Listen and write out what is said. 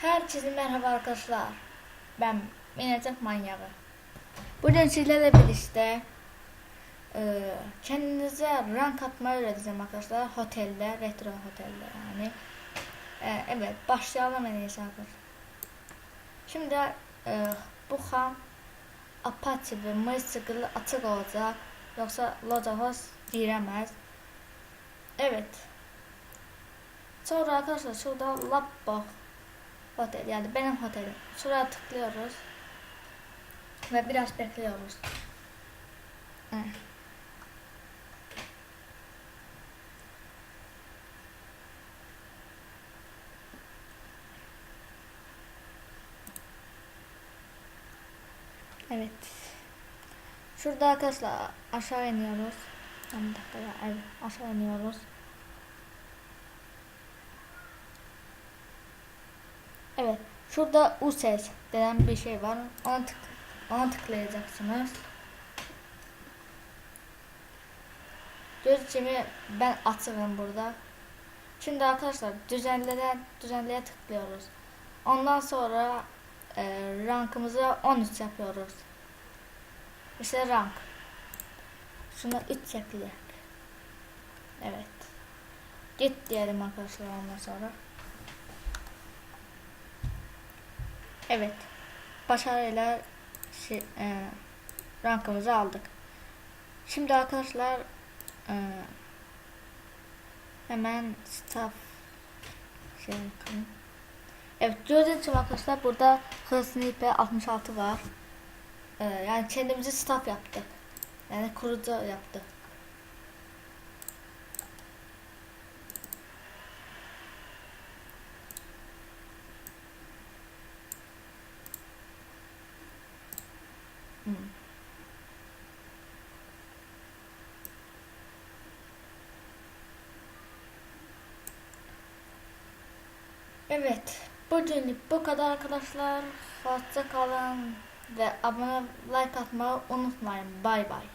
Herkese merhaba arkadaşlar. Ben Minecraft Manyağı. Bugün sizlerle birlikte e, kendinize rank atmayı öğreteceğim arkadaşlar. Otelde, retro otelde yani. E, evet, başlayalım en iyisi arkadaşlar. Şimdi e, bu ham Apache ve MySQL açık olacak. Yoksa Logos giremez. Evet. Sonra arkadaşlar şurada Lapbox Otel yani benim otelim. Şuraya tıklıyoruz. Ve biraz bekliyoruz. Evet. Evet. Şurada arkadaşlar aşağı iniyoruz. Bir dakika evet aşağı iniyoruz. Evet. Şurada U ses denen bir şey var. Ona, tık ona tıklayacaksınız. Göz içimi ben açığım burada. Şimdi arkadaşlar düzenleden düzenleye tıklıyoruz. Ondan sonra e, rankımızı 13 yapıyoruz. İşte rank. Şuna 3 yapacak. Evet. Git diyelim arkadaşlar ondan sonra. Evet. Başarıyla şey, e, rankımızı aldık. Şimdi arkadaşlar e, hemen staff şey yapalım. Evet gördüğünüz gibi arkadaşlar burada hız IP 66 var. E, yani kendimizi staff yaptık. Yani kurucu yaptık. Hmm. Evet, bugünlük bu kadar arkadaşlar. Hoşça kalın ve abone like atmayı unutmayın. Bay bay.